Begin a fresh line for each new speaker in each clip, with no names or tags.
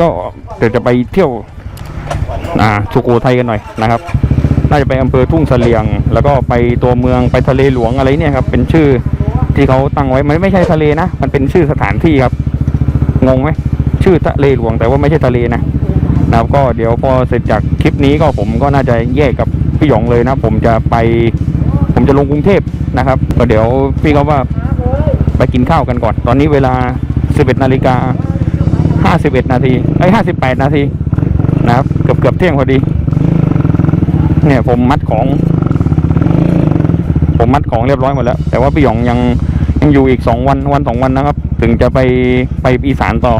ก็เดี๋ยวจะไปเที่ยวอ่าสุโขทัยกันหน่อยนะครับ น่าจะไปอำเภอทุ่งเสลียง แล้วก็ไปตัวเมืองไปทะเลหลวงอะไรเนี่ยครับ เป็นชื่อที่เขาตั้งไว้มันไม่ใช่ทะเลนะ มันเป็นชื่อสถานที่ครับ งงไหมชื่อทะเลหลวงแต่ว่าไม่ใช่ทะเลนะนะครับก็เดี๋ยวพอเสร็จจากคลิปนี้ก็ผมก็น่าจะแยกกับพี่หยองเลยนะ ผมจะไป ผมจะลงกรุงเทพนะครับ ก็เดี๋ยวพี่เขาว่าไปกินข้าวกันก่อน ตอนนี้เวลา 11นาฬิกา 51นาทีไอ้ย58นาทีนะครับ เกือบเกือบเที่ยงพอดี เนี่ยผมมัดของ ผมมัดของเรียบร้อยหมดแล้ว แต่ว่าพี่หยองยังยังอยู่อีกสองวันวันสองวันนะครับ ถึงจะไปไปอีสานต่อ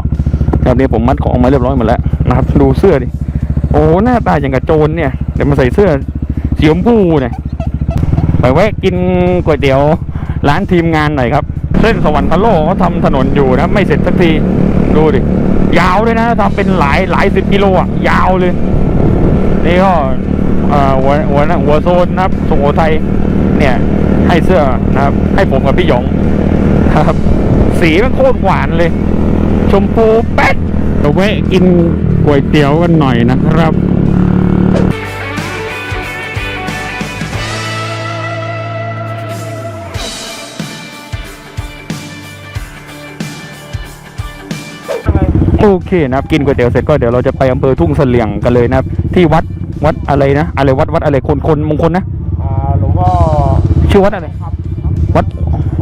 ครับเนี่ยผมมัดของมาเรียบร้อยหมดแล้วนะครับ ดูเสื้อดิ โอ้หน้าตาอย่างกับโจรเนี่ยเดี๋ยวมาใส่เสื้อสีชมพูเนี่ยไปแวะกินก๋วยเตี๋ยวร้านทีมงานหน่อยครับ เส้นสวรรค์พะโลกเขาทำถนนอยู่นะ ไม่เสร็จสักที ดูดิ ยาวเลยนะทำเป็นหลายหลายสิบกิโลอะ ยาวเลย นี่ก็หัวหัวหน้าหัวโซนนะครับสุโขทัยเนี่ย ให้เสื้อนะครับ ให้ผมกับพี่หยงครับ สีมันโคตรหวานเลย ชมพูแป๊ดเราแวะกินก๋วยเตี๋ยวกันหน่อยนะครับ เคนะครับกินก๋วยเตี๋ยวเสร็จก็เดี๋ยวเราจะไปอำเภอทุ่งเสลี่ยงกันเลยนะครับ ที่วัดวัดอะไรนะ อะไรวัดวัดอะไรคนคนมงคลนะ
อ่าหลวงพ่อ
ชื่อวัดอะไรวัด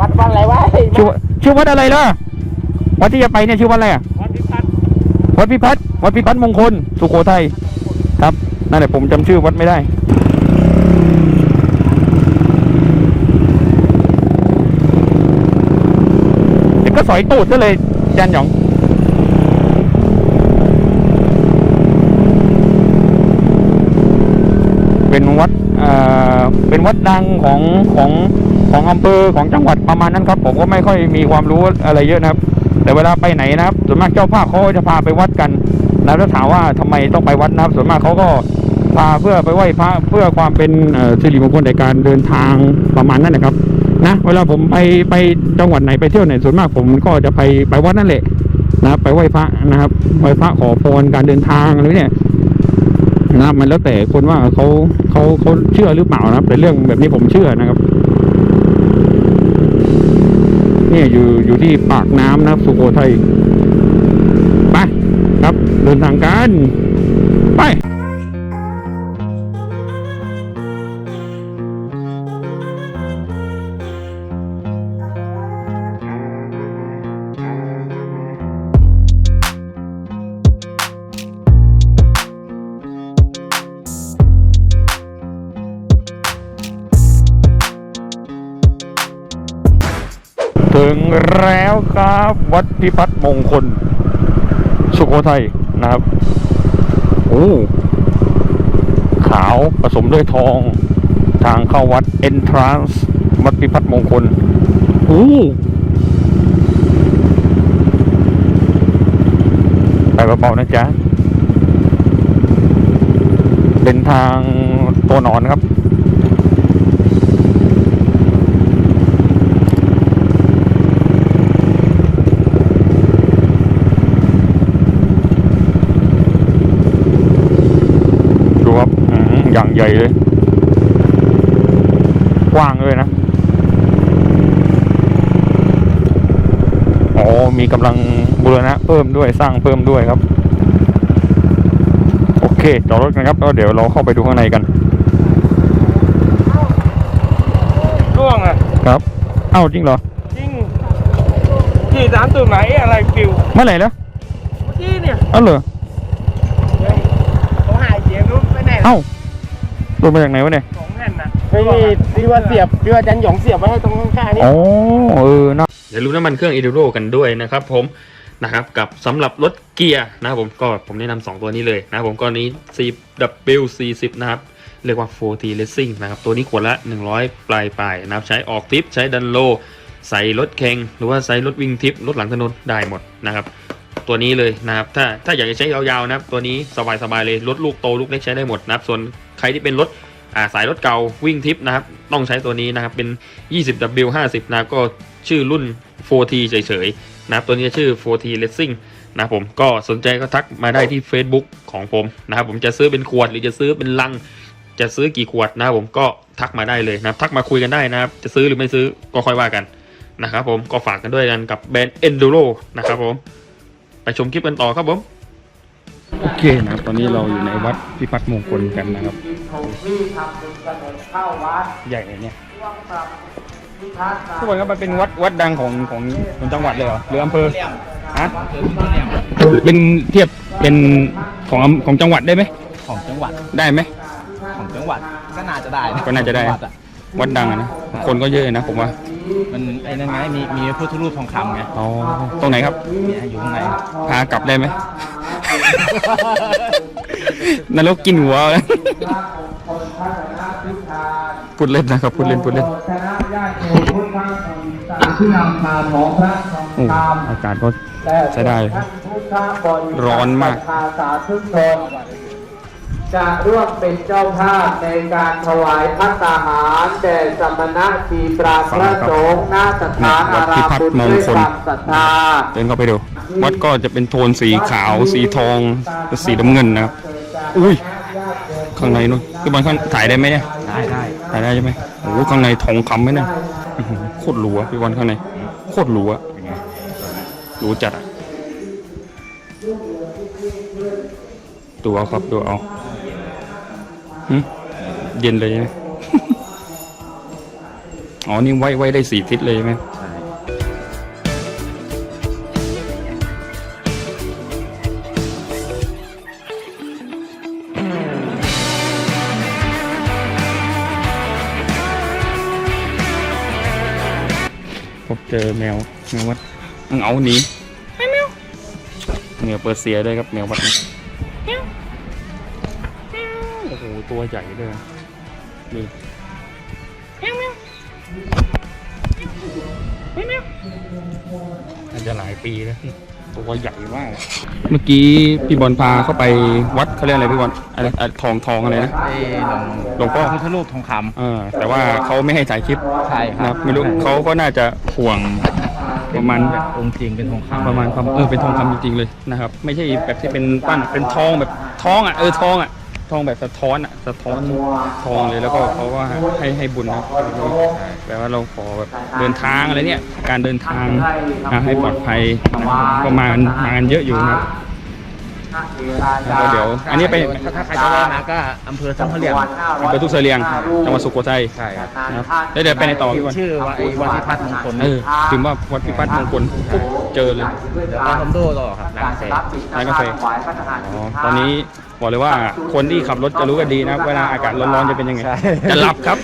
วัดวัดอะไรวะ
ชื่อวัดชื่อวัดอะไรล่ะวัดที่จะไปเนี่ยชื่อวัดอะไรอะ
วัดพิพัฒน์
วัดพิพัฒน์วัดพิพัฒน์มงคลสุโขทัยครับนั่นแหละผมจำชื่อวัดไม่ได้เดี๋ยวก็สอยตูดซะเลยจานหยอง เป็นวัดเอ่อเป็นวัดดังของของของอำเภอของจังหวัดประมาณนั้นครับ ผมก็ไม่ค่อยมีความรู้อะไรเยอะนะครับ แต่เวลาไปไหนนะครับส่วนมากเจ้าภาพเขาจะพาไปวัดกันนะแล้วถามว่าทำไมต้องไปวัดนะครับ ส่วนมากเขาก็พาเพื่อไปไหว้พระเพื่อความเป็นสิริมงคลในการเดินทางประมาณนั้นนะครับนะเวลาผมไปไปจังหวัดไหนไปเที่ยวไหนส่วนมากผมก็จะไปไปวัดนั่นแหละนะไปไหว้พระนะครับไหว้พระขอพรการเดินทางอะไรเนี่ย นะครับมันแล้วแต่คนว่าเขาเขาเขาเชื่อหรือเปล่านะครับแต่เรื่องแบบนี้ผมเชื่อนะครับเนี่ยอยู่อยู่ที่ปากน้ำนะครับ สุโขทัยไปครับเดินทางกันไป ถึงแล้วครับวัดพิพัฒน์มงคล สุโขทัยนะครับโอ้ขาวผสมด้วยทอง ทางเข้าวัด entrance วัดพิพัฒน์มงคลโอ้ไปเบาๆนะจ๊ะ เป็นทางตัวนอนครับ ดูครับอืมอย่าง ใหญ่เลยกว้างเลยนะอ๋อมีกำลังบูรณะเพิ่มด้วยสร้างเพิ่มด้วยครับ โอเคจอดรถกันครับแล้วเดี๋ยวเราเข้าไปดูข้างในกัน
ร่วงอะ
ครับ เอ้าจริงเหรอ
จริงขี่สามตัวไหนอะไรฟิว
เมื่อไหร่แล้ว
เมื่อกี้เนี่ย
เอ้าเหรอ
เขาหายเสียงนู้นไปไหน
เอ้า โดนมาจากไหนวะเนี่ย
สองแผ่นนะไม่มีที่ว่าเสียบที่ว่าจันหยองเสียบไว้ให้ตรงข้างๆนี่
อ๋อเออนะ
อย่าลืมน้ำมันเครื่อง e d u r o กันด้วยนะครับผมนะครับกับสำหรับรถเกียร์นะครับผมก็ผมแนะนำสองตัวนี้เลยนะครับผมก็นี้ CW40 นะครับเรียกว่า 4T Racing นะครับตัวนี้ขวดละ 100 ปลายปลายๆนะครับใช้ออกทริปใช้ดันโล ใส่รถแข่งหรือว่าใส่รถวิ่งทริปรถหลังถนนได้หมดนะครับตัวนี้เลยนะครับถ้าถ้าอยากจะใช้ยาวๆนะครับตัวนี้สบายๆเลยรถลูกโตลูกเล็กใช้ได้หมดนะครับส่วน ใครที่เป็นรถาสายรถเก่าวิ่งทริปนะครับ ต้องใช้ตัวนี้นะครับ เป็น 20W50 นะก็ชื่อรุ่น 4T เฉยๆนะครับตัวนี้ชื่อ 4T Racing นะผมก็สนใจก็ทักมาได้ที่ Facebook ของผมนะครับผมจะซื้อเป็นขวดหรือจะซื้อเป็นลัง จะซื้อกี่ขวดนะครับผมก็ทักมาได้เลยนะครับทักมาคุยกันได้นะครับ จะซื้อหรือไม่ซื้อก็ค่อยว่ากันนะครับผมก็ฝากกันด้วยกันกับแบรนด์ Enduro นะครับผม ไปชมคลิปกันต่อครับผม
โอเคนะครับตอนนี้เราอยู่ในวัดพิพัฒน์มงคลกันนะครับใหญ่เลยเนี่ยทุกคนครับมันเป็นวัดวัดดังของของของจังหวัดเลยเหรอหรืออำเภอฮะเป็นเทียบเป็นของอำของจังหวัดได้ไหม
ของจังหวัด
ได้ไหม
ของจังหวัดก็น่าจะได้
ก็น่าจะได้
จังหวัอะ
วัดดังอะนะคนก็เยอะนะผมว่า
มันไอ้นั่นไงมีมีพุทธรูปทองคำไง
อ๋อตรงไหนครับ
เนี่ยอยู่ข้างใน
พากลับได้ไหม นรกกินหัวเลยพูดเล่นนะครับพูดเล่นพูดเล่น
ที่นำพาของพระทอง
โอ้
ค
อากาศก็ำ
และ
ใช้ได้
พุทธบริษัท
ร้อนมาก
ประชาสาธุชนจะร่วมเป็นเจ้าภาพในการถวายพัตตาหารแด่สมณะทีปราพระสงฆ์ณสถานอารามบุญด้วยความศรัทธา
เดินเข้าไปดู วัดก็จะเป็นโทนสีขาว สีทองและสีน้ำเงินนะครับ อุ้ย ข้างในนู้นคือบอลข้างถ่ายได้ไหมเนี่ย
ได้ได้
ถ่ายได้ใช่ไหมโอ้โหข้างในทองคำไหมเนี่ยอื้อหือโคตรหรูอะพี่บอลข้างใน โคตรหรูอะหรูจัดอะดูเอาครับดูเอาหึเย็นเลยใช่ไหม อ๋อ นี่ไว้ไว้ได้สี่ทิศเลยใช่ไหม เจอแมวแมววัดมึงเอาหนีแมวแมวเปอร์เซียด้วยครับแมววัดนี้โอ้โหตัวใหญ่ด้วยนี่น่าจะหลายปีแล้ว ตัวใหญ่มาก เมื่อกี้พี่บอลพาเข้าไปวัดเขาเรียกอะไรพี่บอลอะไรอะทองทองอะไรนะ
ไอ้หลวง
หลวงพ่อ
พุทธรูปทองค
เออแต่ว่าเขาไม่ให้ถ่ายคลิปำ
ใช่ค
นะ
รั
ครับบไม่รู้เขาก็น่าจะห่วงประมาณ
แบบองค์จริงเป็นทองคำ
ประมาณความเออเป็นทองคำจริงๆเลยนะครับ ไม่ใช่แบบที่เป็นปั้นเป็นทองแบบทองอะเออทองอะ ทองแบบสะท้อนอะสะท้อนทองเลยแล้วก็เขาก็ให้ให้บุญนะแบบว่าเราขอแบบเดินทางอะไรเนี่ย การเดินทางอะให้ปลอดภัยนะครับก็มากันมากันเยอะอยู่นะครับแล้วก็เดี๋ยว อันนี้ไป
ถ้าถ้าใครจะได้มาก็อำเภอสังขะเหลี่ยม
ไปทุกเสลียงจังหวัดสุโขทัย
ใช่ครับ
นะครับแล้วเดี๋ยวไปในต่อพี่วัน
ชื่อว่าไอ้วัดพิพัฒน์มงคล
เออถึงว่าวัดพิพัฒน์มงคลปุ๊บเจอเลย
เดี๋ยวก็คอมโดต่อครับร้านเสร็จ
ร้านกาแฟอ๋อตอนนี้ บอกเลยว่าคนที่ขับรถจะรู้กันดีนะครับเวลาอากาศร้อนๆจะเป็นยังไง
ใช่
จะหลับครับ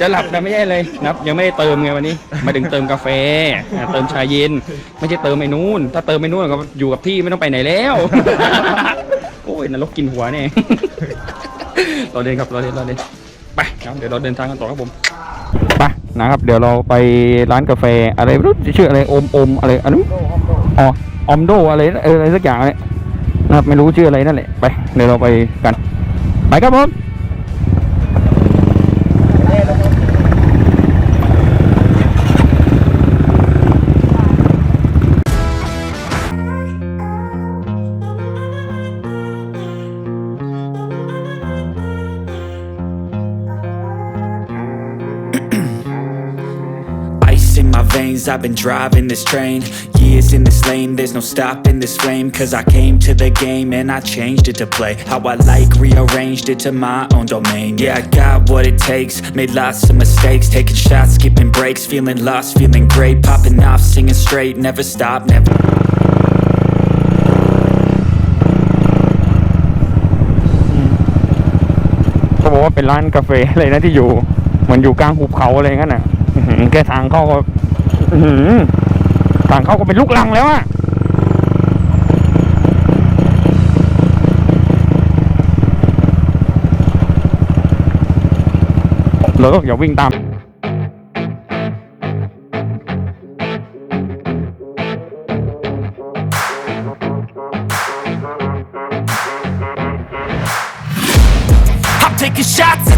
จะหลับแต่ไม่ใช่เลยนะครับ ยังไม่ได้เติมไงวันนี้มาถึงเติมกาแฟอ่าเติมชาเย็น ไม่ใช่เติมไอ้นู้นถ้าเติมไอ้นู้นก็อยู่กับที่ไม่ต้องไปไหนแล้ว โอ้ยนรกกินหัวเนี่ยเราเดินครับเราเดินเราเดินไปครับเดี๋ยวเราเดินทางกันต่อครับผมไปนะครับ เดี๋ยวเราไปร้านกาแฟอะไรไม่รู้ชื่ออะไรอมอมอะไรอันนู้นอ๋ออมโดอะไรเอออะไรสักอย่างเลย นะครับไม่รู้ชื่ออะไรนั่นแหละไปเดี๋ยวเราไปกัน ไปครับผม
I've been driving this train Years in this lane, there's no stopping this flame Cause I came to the game and I changed it to play How I like, rearranged it to my own domain Yeah, I got what it takes, made lots of mistakes Taking shots, skipping breaks, feeling lost, feeling great Popping off, singing straight, never stop, never
เขาบอกว่าเป็นร้านกาแฟอะไรนะที่อยู่เหมือนอยู่กลางหุบเขาอะไรงั้นน่ะแค่ทางเข้าก็ อื้อหือทางเข้าก็เป็นลูกลังแล้วอะเราก็อย่าวิ่งตาม
I've taking shots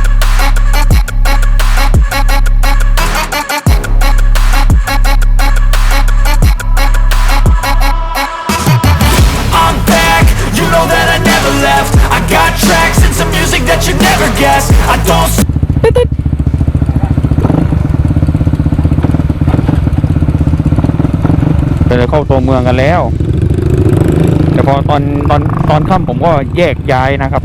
never guess. I don't.
เราเข้าตัวเมืองกันแล้ว แต่พอตอนตอนตอนค่ำผมก็แยกย้ายนะครับ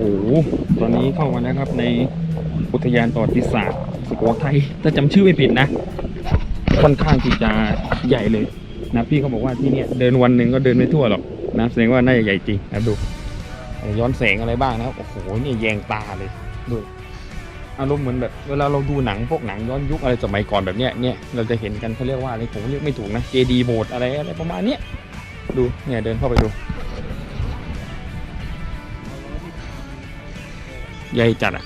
โอ้โห ตอนนี้เข้ามาแล้วครับในอุท ยานประวัติศาสตร์สุโขทัยถ้าจำชื่อไม่ผิดนะ ค่อนข้างที่จะใหญ่เลยนะพี่เขาบอกว่าที่เนี่ยเดินวันหนึ่งก็เดินไม่ทั่วหรอกนะแสดงว่าน่าจะใหญ่จริงนะดู ย้อนแสงอะไรบ้างนะครับโอ้โหนี่แยงตาเลยดูอารมณ์เหมือนแบบเวลาเราดูหนังพวกหนังย้อนยุคอะไรสมัยก่อนแบบเนี้ยเนี่ยเราจะเห็นกันเขาเรียกว่าอะไรผมเรียกไม่ถูกนะเจดีโบสถ์อะไรอะไรประมาณเนี้ยดูเนี่ยเดินเข้าไปดู ใหญ่จัดอะ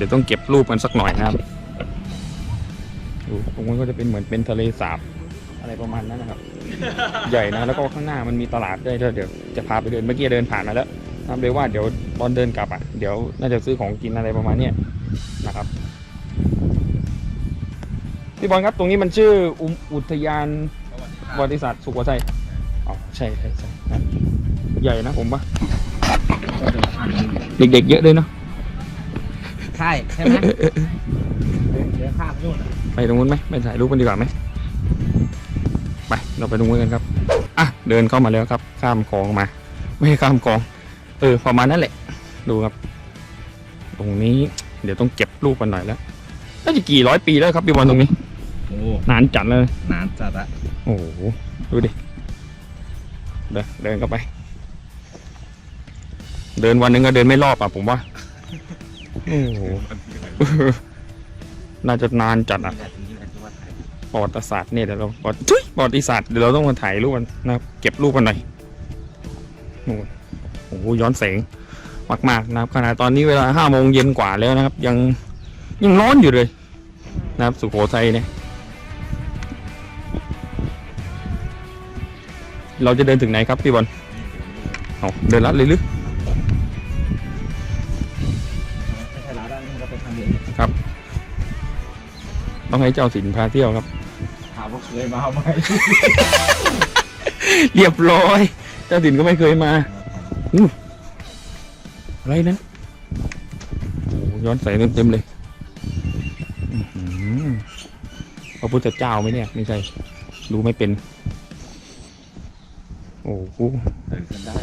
ดี๋ยวต้องเก็บรูปกันสักหน่อยนะครับดูตรงนั้นก็จะเป็นเหมือนเป็นทะเลสาบอะไรประมาณนั้นนะครับ ใหญ่นะแล้วก็ข้างหน้ามันมีตลาดด้วยเดี๋ยวจะพาไปเดินเมื่อกี้เดินผ่านมาแล้วนะครับเลยว่าเดี๋ยวตอนเดินกลับอะเดี๋ยวน่าจะซื้อของกินอะไรประมาณเนี้ยนะครับพี่บอลครับตรงนี้มันชื่ออุอุทยานประวัติศาสตร์สุโขทัยอ๋อใช่ใช่ใช่นะใหญ่นะผมว่าเด็กๆเยอะเลยเนาะ
ใช่ใช่ไหมเดี๋ยวข้ามนู่น
ไปตรงนู้นไหมไปถ่ายรูปกันดีกว่าไหมไปเราไปตรงนู้นกันครับอะเดินเข้ามาแล้วครับข้ามคลองมา ไม่ใช่ข้ามคลอง เออประมาณนั้นแหละ ดูครับ ตรงนี้เดี๋ยวต้องเก็บรูปกันหน่อยแล้วน่าจะกี่ร้อยปีแล้วครับพี่บอลตรงนี้
โอ้
นานจัดเลย
นานจัดอะ
โอ้โหดูดิ เดินเดินเข้าไป เดินวันหนึงก็เดินไม่รอบอะผมว่า โอ้โหน่าจะนานจัดอะประวัติศาสตร์เนี่ยเดี๋ยวเราประวัติทุยประวัติศาสตร์เดี๋ยวเราต้องมาถ่ายรูปกันนะครับเก็บรูปกันหน่อยโอ้โหย้อนแสงมากๆนะครับขณะตอนนี้เวลาห้าโมงเย็นกว่าแล้วนะครับ ยังยังร้อนอยู่เลย นะครับสุโขทัยเนี่ยเราจะเดินถึงไหนครับพี่บอลเอาเดินลัดเลยหรือ ต้องให้เจ้าสินพาเที่ยวครับ
ถามว่าเคยมาไหม
เรียบร้อย เจ้าถิ่นก็ไม่เคยมาอู้อะไรนั้นโอ้โหย้อนใสเต็มๆเลยอื้อหือพระพุทธเจ้าไหมเนี่ยไม่ใช่ดูไม่เป็น โอ้โห
เดินกันได้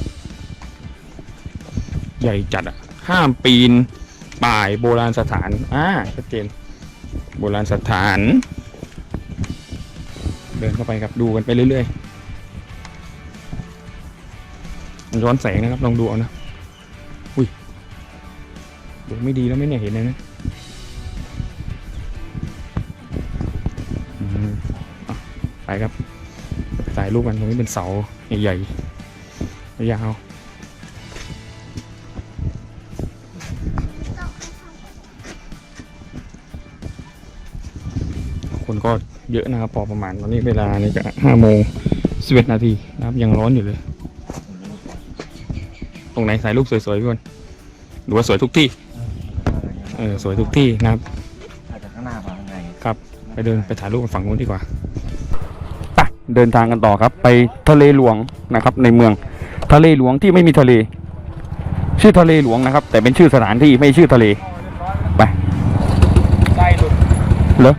ใหญ่จัดอะห้ามปีนป่ายโบราณสถานอ่าชัดเจน โบราณสถาน เดินเข้าไปครับดูกันไปเรื่อยๆมันย้อนแสงนะครับลองดูเอานะอุ้ยดูไม่ดีแล้วไม่เนี่ยเห็นเลยนะไปครับถ่ายรูปกันตรงนี้เป็นเสาใหญ่ๆยาว คนก็เยอะนะครับพอประมาณตอนนี้เวลานี่ก็ห้าโมงสิบเอ็ดนาทีนะครับยังร้อนอยู่เลย ตรงไหนถ่ายรูปสวยๆพี่บอลหรือว่าสวยทุกที่เออสวยทุกที่นะครับ
อาจจะข้างหน้าพอข้างใน
ครับ ไปเดินไปถ่ายรูปกันฝั่งนู้นดีกว่าไปเดินทางกันต่อครับ ไปทะเลหลวงนะครับ ในเมืองทะเลหลวงที่ไม่มีทะเล ชื่อทะเลหลวงนะครับ แต่เป็นชื่อสถานที่ไม่ชื่อทะเลไป
ได้หลุด
เหรอ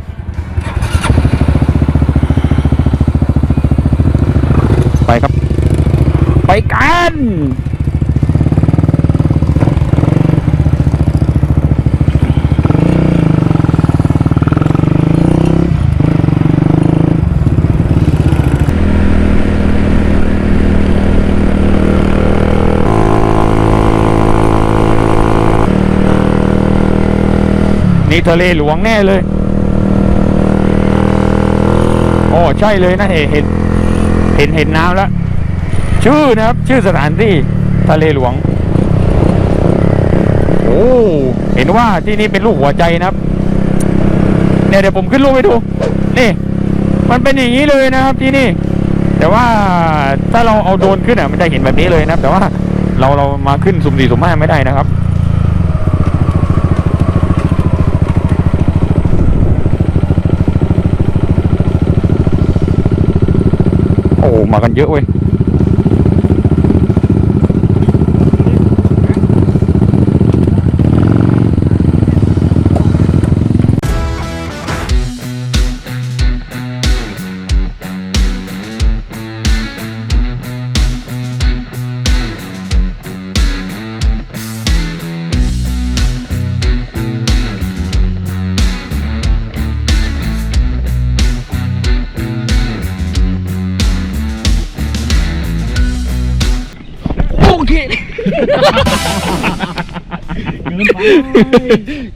ไปครับ ไป กันนี่ทะเลหลวงแน่เลย โอ้ ใช่เลยนะเห็น เห็น เห็นเห็นน้ำแล้ว ชื่อนะครับ ชื่อสถานที่ทะเลหลวง โอ้เห็นว่าที่นี่เป็นลูกหัวใจนะครับ เนี่ยเดี๋ยวผมขึ้นรูปให้ดู นี่ มันเป็นอย่างนี้เลยนะครับที่นี่ แต่ว่าถ้าเราเอาโดรนขึ้นอะมันจะเห็นแบบนี้เลยนะครับ แต่ว่าเราเรามาขึ้นสุ่มสี่สุ่มห้าไม่ได้นะครับโอ้โหมากันเยอะเว้ย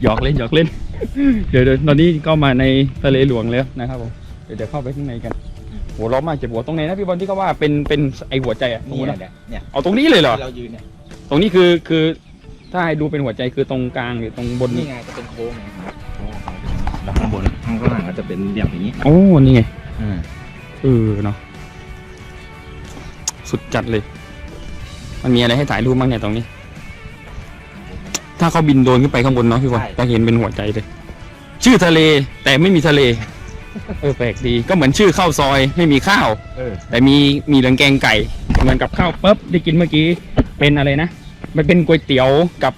หยอกเล่นหยอกเล่น เดี๋ยวเดี๋ยวตอนนี้ก็มาในทะเลหลวงแล้วนะครับผมเดี๋ยวเดี๋ยวเข้าไปข้างในกันโหร้อนมากเจ็บหัวตรงไหนนะพี่บอลที่เขาว่าเป็นเป็นไอหัวใจอะตรง
นี่
นู้น
แห
อะ
ละเนี่ย
เอาตรงนี้เลยเหรอ
ที่เรายืนเนี่ย
ตรงนี้คือคือถ้าให้ดูเป็นหัวใจคือตรงกลางหรือตรงบน
นี่ไงจะเป็นโค้งไงโค้งแล้วข้างบนข้างล่างก็จะเป็นเหลี่ยมอย่างนี้
โอ้นี่ไง
อืม
เออเนาะสุดจัดเลย มันมีอะไรให้ถ่ายรูปบ้างเนี่ยตรงนี้ ถ้าเขาบินโดรนขึ้นไปข้างบนเนาะพี่บอลจะเห็นเป็นหัวใจเลย ชื่อทะเลแต่ไม่มีทะเล เออแปลกดีก็เหมือนชื่อข้าวซอยไม่มีข้าว
เออ
แต่มีมีเรืองแกงไก่เหมือนกับข้าวปุ๊บได้กินเมื่อกี้เป็นอะไรนะ มันเป็นก๋วยเตี๋ยวกับ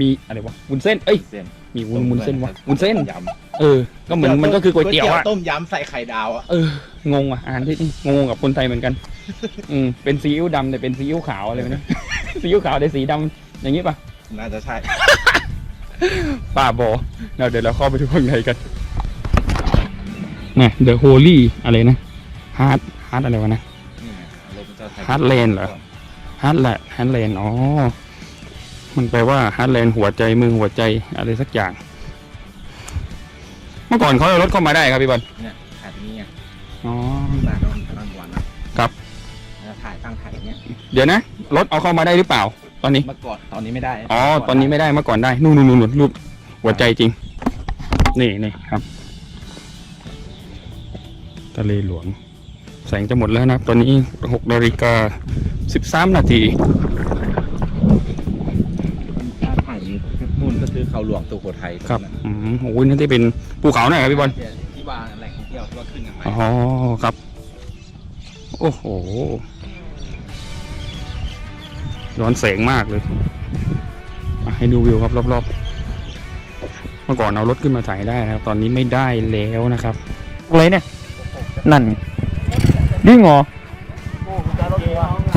มีอะไรวะวุ้นเส้นเอ้ย
เส้น
มีวุ้นวุ้นเส้นวะวุ้นเส้น
ยำ
เออก็เหมือนมันก็คือก๋วยเตี๋ยวอะ
ต้มยำใส่ไข่ดาวอะ
เอองงอะอาหารที่นี่งงกับคนไทยเหมือนกัน อืมเป็นซีอิ๊วดำแต่เป็นซีอิ๊วขาวอะไรแบบนี้ ซีอิ๊วขาวแต่สีดำอย่างนี้ปะ
น่าจะใช่
ป่าบอเราเดี๋ยวเราเข้าไปดูข้างในกันเนี่ย The Holy อะไรนะ Heart Heart อะไรวะนะ
นี่ไงลมจะใส่
Heartland เหรอ Heart แหละ Heartland อ๋อ มันแปลว่า Heartland หัวใจเมืองหัวใจอะไรสักอย่าง เมื่อก่อนเขาเอารถเข้ามาได้ครับพี่บอล
เนี่ยถ่ายตรงนี้ไง
อ๋อ
ถ่ายตอนกลางวันนะครับ แล้วถ่ายตั้งถ่ายอย่างเงี้ย
เดี๋ยวนะ รถเอาเข้ามาได้หรือเปล่าต อนนี้
เมื่อก่อนตอนนี้ไม่ได้
อ๋อ ตอนนี้ไม่ได้เมื่อก่อนได้ นู่นนู่นนู่นรูปหัวใจจริง นี่นี่ครับ ทะเลหลวง แสงจะหมดแล้วนะครับ ตอนนี้หกนาฬิกาสิบสามนาที
ถ้าถ่ายนู่นก็คือเขาหลวงสุโขทัย
ครับอืมโอ้ยนั่นที่เป็นภูเขาหน่อยครับพี่บอล
ที่ว่าแหล่งท่องเที่ยวที่ว่าขึ้นกันไป
อ๋อครับ โอ้โห ย้อนแสงมากเลยอะให้ดูวิวครับรอบๆ เมื่อก่อนเอารถขึ้นมาถ่ายได้นะครับ ตอนนี้ไม่ได้แล้วนะครับอะไรเนี่ย นั่นนี่งเหรอ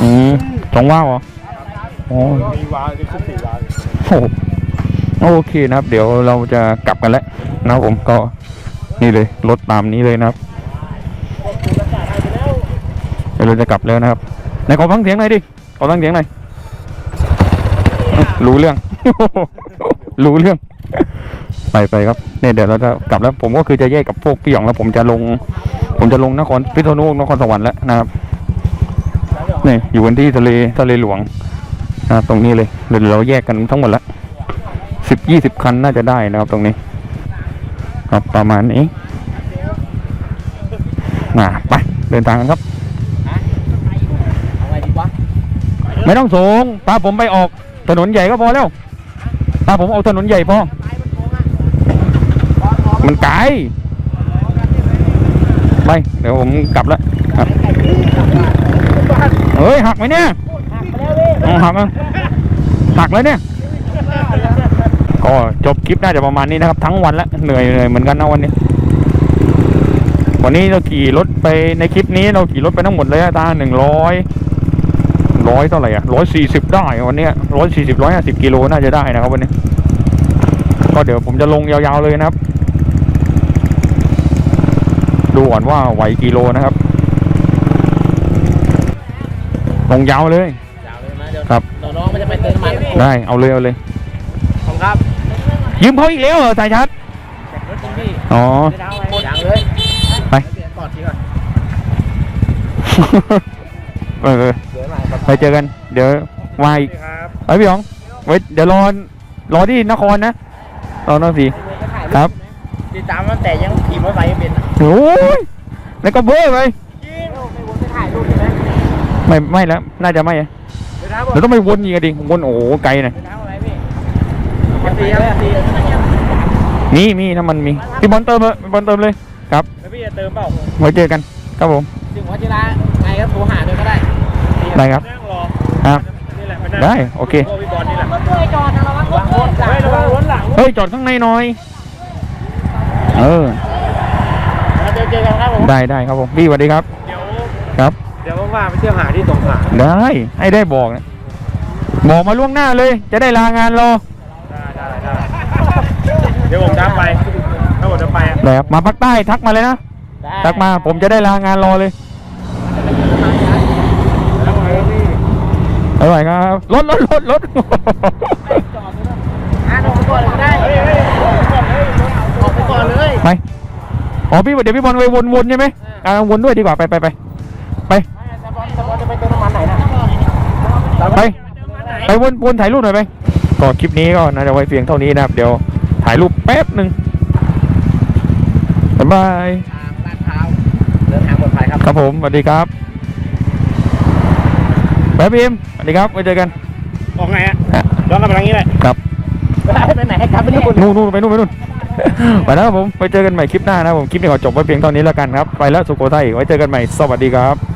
อืมสองว่าวเหรออ๋อมีวาล์วสี่วาล์วโอเคนะครับ เดี๋ยวเราจะกลับกันแล้วนะครับผมก็นี่เลยรถตามนี้เลยนะครับเดี๋ยวเราจะกลับแล้วนะครับไหนขอฟังเสียงหน่อยดิขอฟังเสียงหน่อย รู้เรื่อง รู้เรื่อง ไปไปครับเนี่ยเดี๋ยวเราจะกลับแล้ว ผมก็คือจะแยกกับพวกพี่หยองแล้ว ผมจะลง ผมจะลงนครพิษณุโลกนครสวรรค์แล้วนะครับนี่อยู่กันที่ทะเลทะเลหลวงนะครับตรงนี้เลยเดี๋ยวเราแยกกันทั้งหมดละสิบยี่สิบคันน่าจะได้นะครับตรงนี้ ครับประมาณนี้มาไปเดินทางกันครับไม่ต้องสูงพาผมไปออก ถนนใหญ่ก็พอแล้วพาผมออกถนนใหญ่พอ มันไกลไปเดี๋ยวผมกลับแล้วเฮ้ยหักไหมเนี่ยหักอะหักแล้วเนี่ยก็จบคลิปน่าจะประมาณนี้นะครับ ทั้งวันล้วเหนื่อยเหนื่อยเหมือนกันนะวันนี้ วันนี้เราขี่รถไปในคลิปนี้เราขี่รถไปทั้งหมดเลยะตาหนึ่งร้อย ร้อยเท่าไหร่อะร้อยสี่สิบได้วันเนี้ร้อยสี่สิบร้อยห้าสิบกิโลน่าจะได้นะครับวันนี้ ก็เดี๋ยวผมจะลงยาวๆเลยนะครับ ดูก่อนว่าไหวกิโลนะครับ ลงยาวเลย
ยาวเลยนะเดี๋ยว
ครับ
เดี๋ยวน้องมันจะไปเติมน้ำมัน
ได้เอาเลยเอาเลย
ของครับ
ยืมเขาอีกแล้วเหรอสายชาร์จ
รถจริงพี่
อ๋อ
ยังเลย
ไป
เปลี่ยนก่อนทีก่อน
เออ
เดี๋ยวมาครับ
ไปเจอกัน เดี๋ยวมาอีกไอ้ยพี่หยองไว้เดี๋ยวรอรอที่นครนะรอนครศรีครับ
ติดตามตั้งแต่ยังขี่มอเตอร์ไซค์ไม่เป็น
โอ้ยแล้วก็เบ้อไป
จริงไม่วนไปถ่ายรูปใช่ไหม
ไม่ไม่แล้ว น่าจะไม่
ไปทำ
เดี๋ยวต้องไปวนอีกอะดิวนโอ้โหไกลหน่อย
ไปทำอะไรพี่เอฟซีครับเอฟซี
มีมีน้ำมันมีพี่บอลเติมเลยพี่บอลเติมเลยครับ
แล้วพี่จะเติมเปล่า
ไว้เจอกัน ครับผม
ถึงวัชิระไงก็โทรหาด้วยก็ได้
ได้ครับ
นั่งรอ
ครับ
นี่แหละไปนั่ง
ได้ โอเค
โทรพี่บอลนี่แหละรถด้วยจอดนะระวังรถด้วยเฮ้ยระวังรถหลัง
เฮ้ย จอดข้างในหน่อย เออ
เดี๋ยวเจอกันครับผม
ได้ได้ครับผม พี่สวัสดีครับ
เดี๋ยว
ครับ
เดี๋ยวว่างๆไปเที่ยวหาที่สงขลา
ได้ ให้ได้บอกนะบอกมาล่วงหน้าเลย จะได้ลางานรอ
ได้ได้ได้เดี๋ยวผมจะไปถ้าผมจะไปอะ
ได้ครับมาภาคใต้ทักมาเลยนะ ทักมาผมจะได้ลางานรอเลย อร่อยครับรถรถรถรถ
อ่านออกไปก่อนเลยก็ได้ออกไปก่อนเลย
ไปอ๋อพี่เดี๋ยวพี่บอลไปวนๆใช่ไหมอ่าวนด้วยดีกว่าไปไปไปไป
สปอนสปอนจะไปเติมน้ำมันไหนนะ
ไปไปวนวนถ่ายรูปหน่อยไปก็คลิปนี้ก็น่าจะไว้เพียงเท่านี้นะครับ เดี๋ยวถ่ายรูปแป๊บหนึ่งบ๊ายบาย
ทางลาดพร้าวเดินทางปลอดภัยครับ
ครับผมสวัสดีครับ ไปพิมพ์สวัสดีครับไว้เจอกัน
ออกไงอะย้อนกลับไปทางนี้เลย
ครับ
ไปไหนให้กลับไปญี่ปุ่น
นู่นนู่นไปนู่นไปนู่นไปแล้วครับผมไปเจอกันใหม่คลิปหน้านะครับผมคลิปนี้ขอจบไว้เพียงเท่านี้แล้วกันครับไปแล้วสุโขทัยไว้เจอกันใหม่สวัสดีครับ